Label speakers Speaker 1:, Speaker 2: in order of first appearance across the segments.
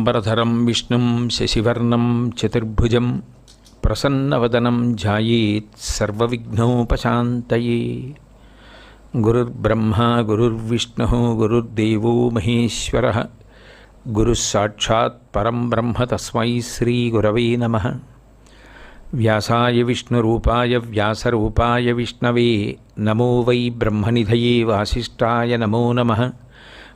Speaker 1: पीताम्बरधरं विष्णु शशिवर्ण, चतुर्भुज, प्रसन्नवदनं ध्यायेत् सर्वविघ्नोपशान्तये। गुरुर्ब्रह्मा, गुरुर्विष्णु, गुरुर्देव महेश्वर गुरुस्साक्षात्म ब्रह्म तस्म श्रीगुरव नम। व्यासा विष्णु व्यासूपा विष्णवे, नमो वै ब्रह्मनिधये वासिष्ठाय नमो नमः।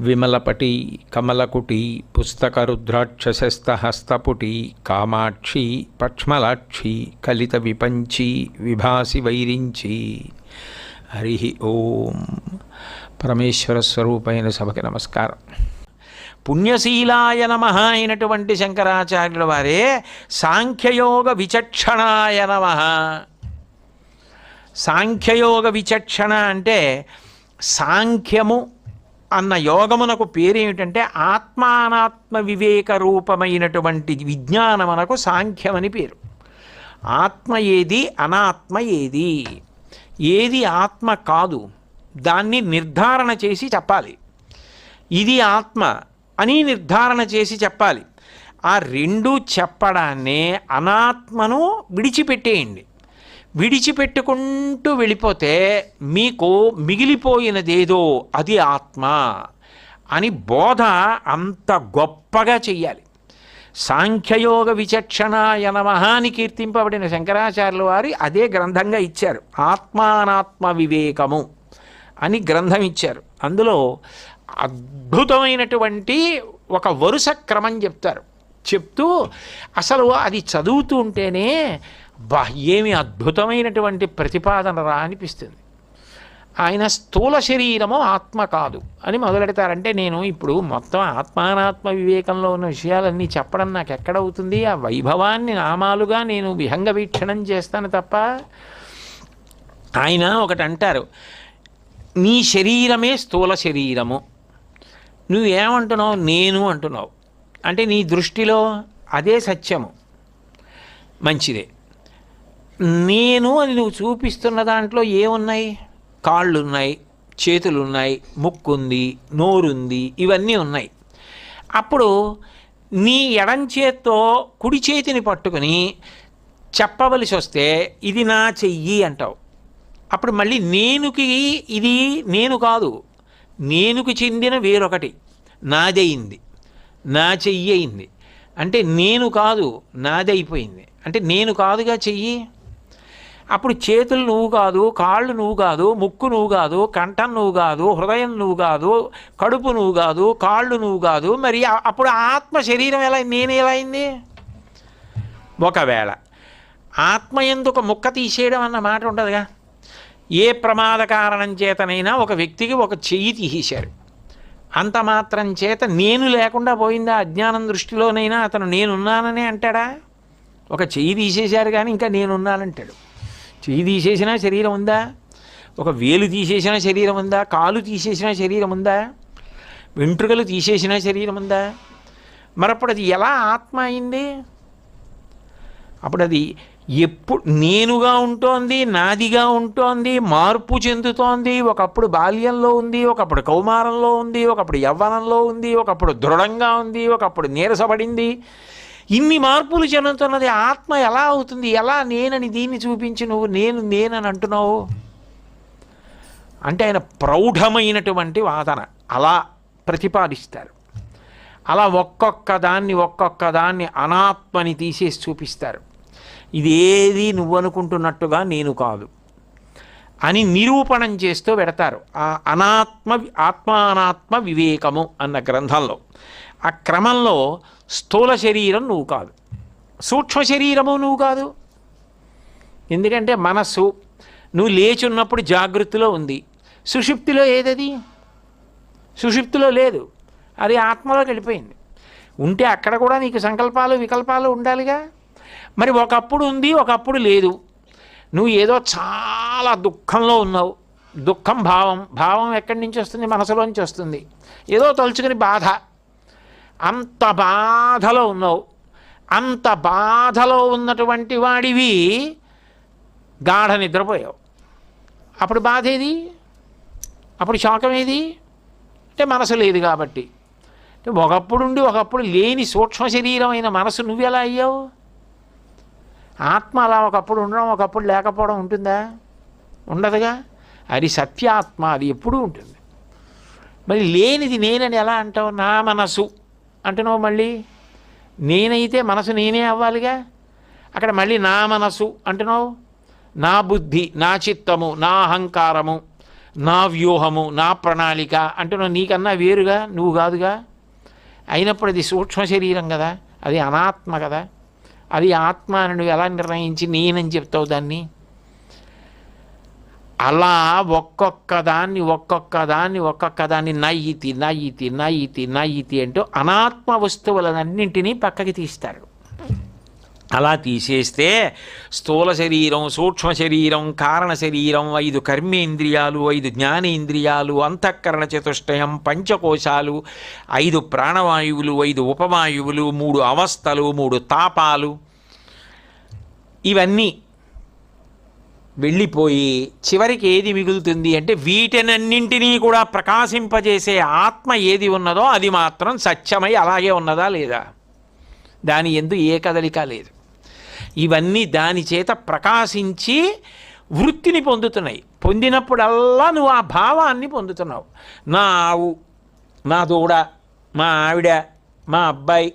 Speaker 1: విమలపటి కమలకుటి పుస్తకరుద్రాక్షశస్తహస్తపుటి కామాక్షి పక్ష్మలాక్షి కలిత విపంచి విభాసి వైరించి హరి ఓం. పరమేశ్వర స్వరూపైన సభకి నమస్కారం. పుణ్యశీలాయ నమ అయినటువంటి శంకరాచార్యుల వారే సాంఖ్యయోగ విచక్షణాయ నమ. సాంఖ్యయోగ విచక్షణ అంటే సాంఖ్యము అన్న యోగమునకు పేరేమిటంటే ఆత్మానాత్మ వివేక రూపమైనటువంటి విజ్ఞానమునకు సాంఖ్యమని పేరు. ఆత్మ ఏది? అనాత్మ ఏది? ఏది ఆత్మ కాదు. దాన్ని నిర్ధారణ చేసి చెప్పాలి. ఇది ఆత్మ అని నిర్ధారణ చేసి చెప్పాలి. ఆ రెండు చెప్పడాన్నే అనాత్మను విడిచిపెట్టేయండి. విడిచిపెట్టుకుంటూ వెళ్ళిపోతే మీకు మిగిలిపోయినదేదో అది ఆత్మ అని బోధ అంత గొప్పగా చెయ్యాలి. సాంఖ్యయోగ విచక్షణాయ నమః అని కీర్తింపబడిన శంకరాచార్యుల వారి అదే గ్రంథంగా ఇచ్చారు. ఆత్మానాత్మ వివేకము అని గ్రంథం ఇచ్చారు. అందులో అద్భుతమైనటువంటి ఒక వరుస క్రమం చెప్తారు. చెప్తూ అసలు అది చదువుతూ ఉంటేనే బా ఏమి అద్భుతమైనటువంటి ప్రతిపాదన రా అనిపిస్తుంది. ఆయన స్థూల శరీరము ఆత్మ కాదు అని మొదలెడతారంటే నేను ఇప్పుడు మొత్తం ఆత్మానాత్మ వివేకంలో ఉన్న విషయాలన్నీ చెప్పడం నాకు ఎక్కడవుతుంది ఆ వైభవాన్ని నామాలుగా నేను విహంగ వీక్షణం చేస్తాను తప్ప ఆయన ఒకటి అంటారు నీ శరీరమే స్థూల శరీరము. నువ్వేమంటున్నావు? నేను అంటున్నావు. అంటే నీ దృష్టిలో అదే సత్యము. మంచిదే. నేను అని నువ్వు చూపిస్తున్న దాంట్లో ఏమున్నాయి? కాళ్ళు ఉన్నాయి చేతులు ఉన్నాయి ముక్కు ఉంది నోరుంది ఇవన్నీ ఉన్నాయి. అప్పుడు నీ ఎడం చేత్తో కుడి చేతిని పట్టుకుని చెప్పవలసి వస్తే ఇది నా చెయ్యి అంటావు. అప్పుడు మళ్ళీ నేనుకి ఇది నేను కాదు నేనుకు చెందిన వేరొకటి. నాదయింది నా చెయ్యి అయింది. అంటే నేను కాదు నాదైపోయింది అంటే నేను కాదుగా చెయ్యి? అప్పుడు చేతులు నువ్వు కాదు కాళ్ళు నువ్వు కాదు ముక్కు నువ్వు కాదు కంఠం నువ్వు కాదు హృదయం నువ్వు కాదు కడుపు నువ్వు కాదు కాళ్ళు నువ్వు కాదు. మరి అప్పుడు ఆత్మ శరీరం ఎలా నేను ఎలా అయింది? ఒకవేళ ఆత్మ ఎందుకు ముక్క తీసేయడం అన్న మాట ఉండదుగా. ఏ ప్రమాద కారణం చేతనైనా ఒక వ్యక్తికి ఒక చెయ్యి తీసేశారు. అంత మాత్రం చేత నేను లేకుండా పోయిందా? అజ్ఞానం దృష్టిలోనైనా అతను నేనున్నాననే అంటాడా? ఒక చెయ్యి తీసేశారు కానీ ఇంకా నేనున్నానంటాడు. చెయ్యి తీసేసినా శరీరం ఉందా? ఒక వేలు తీసేసిన శరీరం ఉందా? కాలు తీసేసిన శరీరం ఉందా? వెంట్రుకలు తీసేసిన శరీరం ఉందా? మరప్పుడు అది ఎలా ఆత్మ అయింది? అప్పుడు అది ఎప్పుడు నేనుగా ఉంటోంది నాదిగా ఉంటోంది మార్పు చెందుతోంది ఒకప్పుడు బాల్యంలో ఉంది ఒకప్పుడు కౌమారంలో ఉంది ఒకప్పుడు యవ్వనంలో ఉంది ఒకప్పుడు దృఢంగా ఉంది ఒకప్పుడు నీరసపడింది ఇన్ని మార్పులు చెందుతున్నది ఆత్మ ఎలా అవుతుంది? ఎలా నేనని దీన్ని చూపించి నువ్వు నేను నేనని అంటున్నావు? అంటే ఆయన ప్రౌఢమైనటువంటి వాదన. అలా ప్రతిపాదిస్తారు. అలా ఒక్కొక్క దాన్ని ఒక్కొక్క దాన్ని అనాత్మని తీసేసి చూపిస్తారు. ఇదేది నువ్వు అనుకుంటున్నట్టుగా నేను కాదు అని నిరూపణం చేస్తూ పెడతారు. ఆ అనాత్మ ఆత్మానాత్మ వివేకము అన్న గ్రంథంలో. ఆ క్రమంలో స్థూల శరీరం నువ్వు కాదు. సూక్ష్మ శరీరము నువ్వు కాదు. ఎందుకంటే మనస్సు నువ్వు లేచి ఉన్నప్పుడు జాగృతిలో ఉంది. సుషుప్తిలో ఏదది? సుషుప్తిలో లేదు. అది ఆత్మలోకి వెళ్ళిపోయింది. ఉంటే అక్కడ కూడా నీకు సంకల్పాలు వికల్పాలు ఉండాలిగా. మరి ఒకప్పుడు ఉంది ఒకప్పుడు లేదు. నువ్వు ఏదో చాలా దుఃఖంలో ఉన్నావు. దుఃఖం భావం భావం ఎక్కడి నుంచి వస్తుంది? మనసులోంచి వస్తుంది. ఏదో తలుచుకుని బాధ. అంత బాధలో ఉన్నావు. అంత బాధలో ఉన్నటువంటి వాడివి. గాఢ నిద్రపోయావు. అప్పుడు బాధ ఏది? అప్పుడు శోకం ఏది? అంటే మనసు లేదు కాబట్టి. ఒకప్పుడుండి ఒకప్పుడు ఉండి ఒకప్పుడు లేని సూక్ష్మ శరీరమైన మనసు నువ్వు ఎలా అయ్యావు? ఆత్మ అలా ఒకప్పుడు ఉండడం ఒకప్పుడు లేకపోవడం ఉంటుందా? ఉండదుగా. అది సత్యాత్మ అది ఎప్పుడూ ఉంటుంది. మరి లేనిది నేనని ఎలా అంటావు? నా మనసు. అంటున్నావు మళ్ళీ? నేనైతే మనసు నేనే అవ్వాలిగా? అక్కడ మళ్ళీ నా మనసు అంటున్నావు? నా బుద్ధి నా చిత్తము నా అహంకారము నా వ్యూహము నా ప్రణాళిక అంటున్నావు. నీకన్నా వేరుగా? నువ్వు కాదుగా? అయినప్పుడు అది సూక్ష్మ శరీరం కదా? అది అనాత్మ కదా? అది ఆత్మ అని నువ్వు ఎలా నిర్ణయించి నేనని చెప్తావు దాన్ని? అలా ఒక్కొక్క దాన్ని ఒక్కొక్క దాన్ని ఒక్కొక్క దాన్ని నయ్యితి నయ్యితి నయ్యితి నయ్యితి అంటూ అనాత్మ వస్తువులన్నింటినీ పక్కకి తీస్తారు. అలా తీసేస్తే స్థూల శరీరం సూక్ష్మ శరీరం కారణ శరీరం ఐదు కర్మేంద్రియాలు ఐదు జ్ఞానేంద్రియాలు అంతఃకరణ చతుష్టయం పంచకోశాలు ఐదు ప్రాణవాయువులు ఐదు ఉపవాయువులు మూడు అవస్థలు మూడు తాపాలు. ఇవన్నీ వెళ్ళిపోయి చివరికి ఏది మిగులుతుంది అంటే వీటినన్నింటినీ కూడా ప్రకాశింపజేసే ఆత్మ ఏది ఉన్నదో అది మాత్రం సత్యమై అలాగే ఉన్నదా లేదా? దాని ఎందు ఏ కదలిక లేదు. ఇవన్నీ దాని చేత ప్రకాశించి వృత్తిని పొందుతున్నాయి. పొందినప్పుడల్లా నువ్వు ఆ భావాన్ని పొందుతున్నావు. నా ఆవు నా దూడ మా ఆవిడ మా అబ్బాయి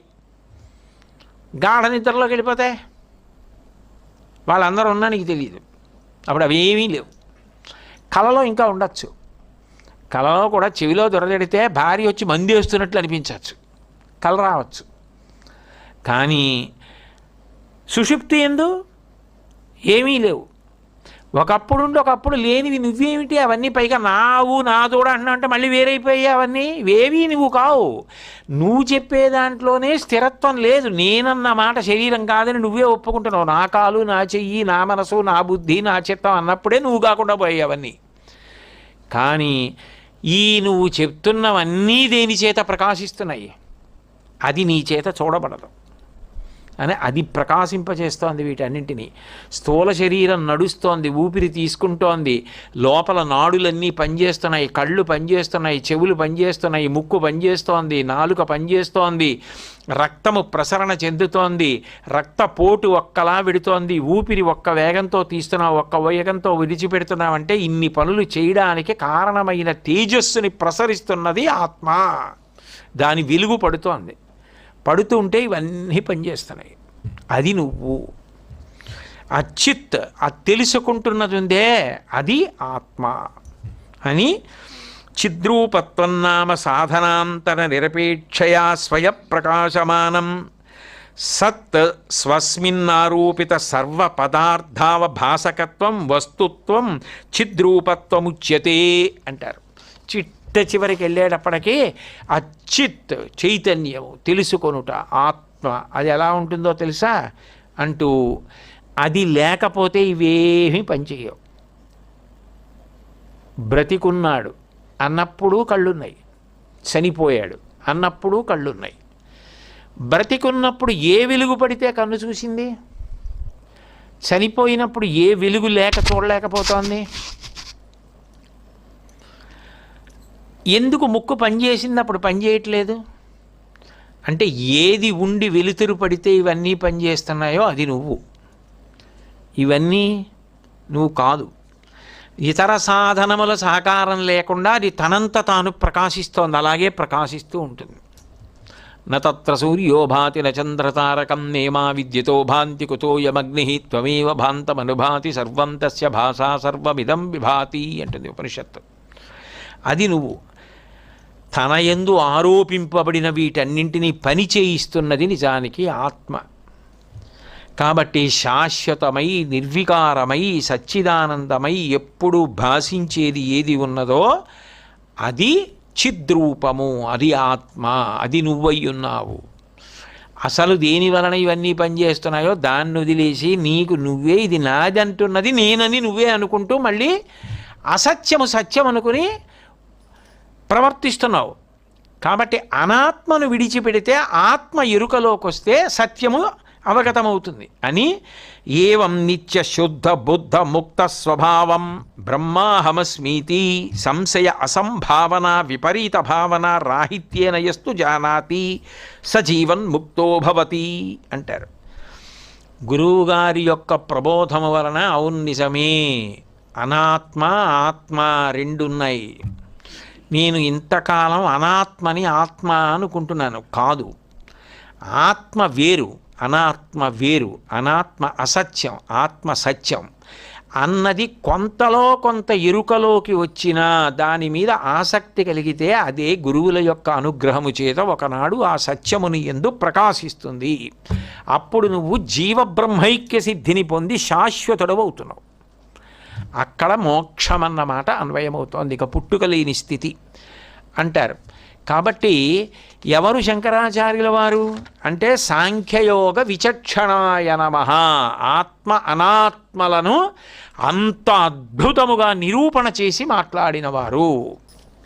Speaker 1: గాఢ నిద్రలోకి వెళ్ళిపోతాయి. వాళ్ళందరూ ఉన్నా నీకు తెలియదు అప్పుడు అవి ఏమీ లేవు. కళలో ఇంకా ఉండొచ్చు. కళలో కూడా చెవిలో దొరదెడితే భార్య వచ్చి మంది వేస్తున్నట్లు అనిపించవచ్చు. కళ రావచ్చు. కానీ సుషుప్తి ఎందు ఏమీ లేవు. ఒకప్పుడు ఉండి ఒకప్పుడు లేనివి నువ్వేమిటి? అవన్నీ పైగా నావు నా దూడ అంటే మళ్ళీ వేరైపోయాయి అవన్నీ? వేవి నువ్వు కావు. నువ్వు చెప్పే దాంట్లోనే స్థిరత్వం లేదు. నేనన్న మాట శరీరం కాదని నువ్వే ఒప్పుకుంటున్నావు. నా కాలు నా చెయ్యి నా మనసు నా బుద్ధి నా చిత్తం అన్నప్పుడే నువ్వు కాకుండా పోయాయి అవన్నీ. కానీ ఈ నువ్వు చెప్తున్నవన్నీ దేని చేత ప్రకాశిస్తున్నాయి? అది నీ చేత చూడబడదు. అని అది ప్రకాశింపజేస్తోంది వీటన్నింటినీ. స్థూల శరీరం నడుస్తోంది ఊపిరి తీసుకుంటోంది. లోపల నాడులన్నీ పనిచేస్తున్నాయి కళ్ళు పనిచేస్తున్నాయి చెవులు పనిచేస్తున్నాయి ముక్కు పనిచేస్తోంది నాలుక పనిచేస్తోంది. రక్తము ప్రసరణ చెందుతోంది. రక్తపోటు ఒక్కలా విడుతోంది. ఊపిరి ఒక్క వేగంతో తీస్తున్నావు ఒక్క వేగంతో విడిచిపెడుతున్నావంటే ఇన్ని పనులు చేయడానికి కారణమైన తేజస్సుని ప్రసరిస్తున్నది ఆత్మ. దాని వెలుగు పడుతోంది. పడుతూ ఉంటే ఇవన్నీ పనిచేస్తున్నాయి. అది నువ్వు. అచిత్ చిత్ ఆ తెలుసుకుంటున్నది ఉందే అది ఆత్మ. అని చిద్రూపత్వన్నామ సాధనాంతర నిరపేక్షయా స్వయప్రకాశమానం. సత్ స్వస్మిన్నారూపిత సర్వ పదార్థావభాసకత్వం వస్తుత్వం చిద్రూపత్వముచ్యతే అంటారు. చిట్ట చివరికి వెళ్ళేటప్పటికీ అచ్చిత్ చైతన్యము తెలుసుకొనుట ఆత్మ. అది ఎలా ఉంటుందో తెలుసా? అంటూ అది లేకపోతే ఇవేమీ పనిచేయవు. బ్రతికున్నాడు. అన్నప్పుడు కళ్ళున్నాయి. చనిపోయాడు. అన్నప్పుడు కళ్ళున్నాయి. బ్రతికున్నప్పుడు ఏ వెలుగు పడితే కన్ను చూసింది? చనిపోయినప్పుడు ఏ వెలుగు లేక చూడలేకపోతోంది? ఎందుకు ముక్కు పనిచేసింది అప్పుడు పనిచేయట్లేదు అంటే ఏది ఉండి వెలుతురు పడితే ఇవన్నీ పనిచేస్తున్నాయో అది నువ్వు. ఇవన్నీ నువ్వు కాదు. ఇతర సాధనముల సహకారం లేకుండా అది తనంత తాను ప్రకాశిస్తోంది. అలాగే ప్రకాశిస్తూ ఉంటుంది. నత్ర సూర్యోభాతి నచంద్రతారకం నేమా విద్యతో భాంతి కుతోయమగ్ని త్వమేవ భాంతమనుభాతి సర్వం తస్య భాషా సర్వమిదం విభాతి అంటుంది ఉపనిషత్తు. అది నువ్వు. తన ఎందు ఆరోపింపబడిన వీటన్నింటినీ పని చేయిస్తున్నది నిజానికి ఆత్మ. కాబట్టి శాశ్వతమై నిర్వికారమై సచ్చిదానందమై ఎప్పుడు భాషించేది ఏది ఉన్నదో అది చిద్రూపము అది ఆత్మ అది నువ్వై ఉన్నావు అసలు దేని వలన ఇవన్నీ పనిచేస్తున్నాయో దాన్ని వదిలేసి నీకు నువ్వే ఇది నాది అంటున్నది నేనని నువ్వే అనుకుంటూ మళ్ళీ అసత్యము సత్యం అనుకుని ప్రవర్తిస్తున్నావు. కాబట్టి అనాత్మను విడిచిపెడితే ఆత్మ ఎరుకలోకి వస్తే సత్యము అవగతమవుతుంది. అని ఏవం నిత్య శుద్ధ బుద్ధ ముక్త స్వభావం బ్రహ్మాహమస్మీతి సంశయ అసంభావన విపరీత భావన రాహిత్యేన యస్తు జానాతి సజీవన్ ముక్తో భవతి అంటారు. గురువుగారి యొక్క ప్రబోధము వలన అవును నిజమే. అనాత్మ ఆత్మ రెండున్నాయి. నేను ఇంతకాలం అనాత్మని ఆత్మ అనుకుంటున్నాను. కాదు. ఆత్మ వేరు అనాత్మ వేరు అనాత్మ అసత్యం ఆత్మ సత్యం అన్నది కొంతలో కొంత ఎరుకలోకి వచ్చినా దాని మీద ఆసక్తి కలిగితే అదే గురువుల యొక్క అనుగ్రహము చేత ఒకనాడు ఆ సత్యముని ఎందు ప్రకాశిస్తుంది. అప్పుడు నువ్వు జీవబ్రహ్మైక్య సిద్ధిని పొంది శాశ్వతుడవవుతున్నావు అక్కడ మోక్షమన్నమాట అన్వయమవుతోంది. ఇక పుట్టుక లేని స్థితి అంటారు. కాబట్టి ఎవరు శంకరాచార్యుల వారు? అంటే సాంఖ్యయోగ విచక్షణాయ నమ. ఆత్మ అనాత్మలను అంత అద్భుతముగా నిరూపణ చేసి మాట్లాడినవారు.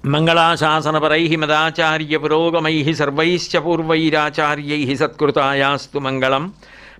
Speaker 1: మంగళాశాసనపరై మదాచార్య పురోగమై సర్వైశ్చ పూర్వైరాచార్యై సత్కృతాయాస్తు మంగళం.